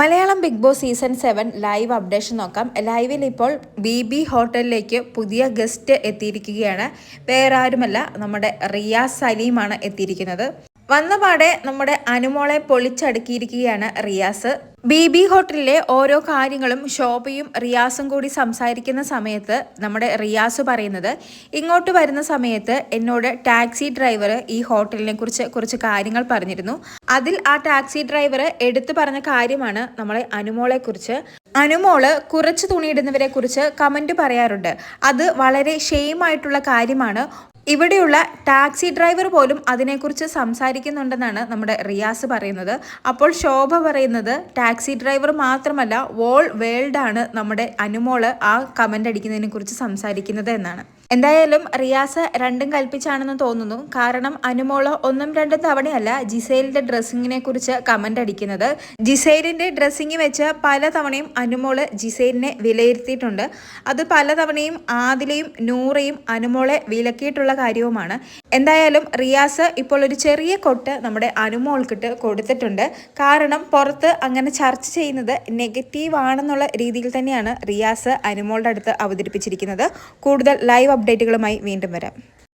Malayalam Big Boss season seven live updation നോക്കാം. ലൈവിൽ ഇപ്പോൾ ബി ബി ഹോട്ടലിലേക്ക് പുതിയ ഗസ്റ്റ് എത്തിയിരിക്കുകയാണ്. വേറാരുമല്ല നമ്മുടെ റിയാസ് സലീമാണ് എത്തിയിരിക്കുന്നത്. വന്നപാടെ നമ്മുടെ അനുമോളെ പൊളിച്ചടുക്കിയിരിക്കുകയാണ് റിയാസ്. ബി ബി ഹോട്ടലിലെ ഓരോ കാര്യങ്ങളും ശോഭയും റിയാസും കൂടി സംസാരിക്കുന്ന സമയത്ത് നമ്മുടെ റിയാസ് പറയുന്നത് ഇങ്ങോട്ട് വരുന്ന സമയത്ത് എന്നോട് ടാക്സി ഡ്രൈവർ ഈ ഹോട്ടലിനെ കുറിച്ച് കുറച്ച് കാര്യങ്ങൾ പറഞ്ഞിരുന്നു. അതിൽ ആ ടാക്സി ഡ്രൈവർ എടുത്തു പറഞ്ഞ കാര്യമാണ് നമ്മളെ അനുമോളെ കുറിച്ച്. അനുമോൾ കുറച്ച് തുണിയിടുന്നവരെ കുറിച്ച് കമന്റ് പറയാറുണ്ട്. അത് വളരെ ഷെയിം ആയിട്ടുള്ള കാര്യമാണ്. ഇവിടെയുള്ള ടാക്സി ഡ്രൈവർ പോലും അതിനെക്കുറിച്ച് സംസാരിക്കുന്നുണ്ടെന്നാണ് നമ്മുടെ റിയാസ് പറയുന്നത്. അപ്പോൾ ശോഭ പറയുന്നത് ടാക്സി ഡ്രൈവർ മാത്രമല്ല വോൾ വേൾഡാണ് നമ്മുടെ അനുമോൾ ആ കമന്റ് അടിക്കുന്നതിനെക്കുറിച്ച് സംസാരിക്കുന്നത് എന്നാണ്. എന്തായാലും റിയാസ് രണ്ടും കൽപ്പിച്ചാണെന്ന് തോന്നുന്നു. കാരണം അനുമോൾ ഒന്നും രണ്ടും തവണയല്ല ജിസൈലിന്റെ ഡ്രസ്സിങ്ങിനെ കുറിച്ച് കമന്റ് അടിക്കുന്നത്. ജിസൈലിന്റെ ഡ്രസ്സിങ് വെച്ച് പല തവണയും അനുമോൾ ജിസൈലിനെ വിലയിരുത്തിയിട്ടുണ്ട്. അത് പല തവണയും ആദിലയും നൂറയും അനുമോളെ വിലക്കിയിട്ടുള്ള കാര്യവുമാണ്. എന്തായാലും റിയാസ് ഇപ്പോൾ ഒരു ചെറിയ കൊട്ട് നമ്മുടെ അനുമോൾക്കിട്ട് കൊടുത്തിട്ടുണ്ട്. കാരണം പുറത്ത് അങ്ങനെ ചർച്ച ചെയ്യുന്നത് നെഗറ്റീവ് ആണെന്നുള്ള രീതിയിൽ തന്നെയാണ് റിയാസ് അനുമോളുടെ അടുത്ത് അവതരിപ്പിച്ചിരിക്കുന്നത്. കൂടുതൽ ലൈവ് അപ്ഡേറ്റുകളുമായി വീണ്ടും വരാം.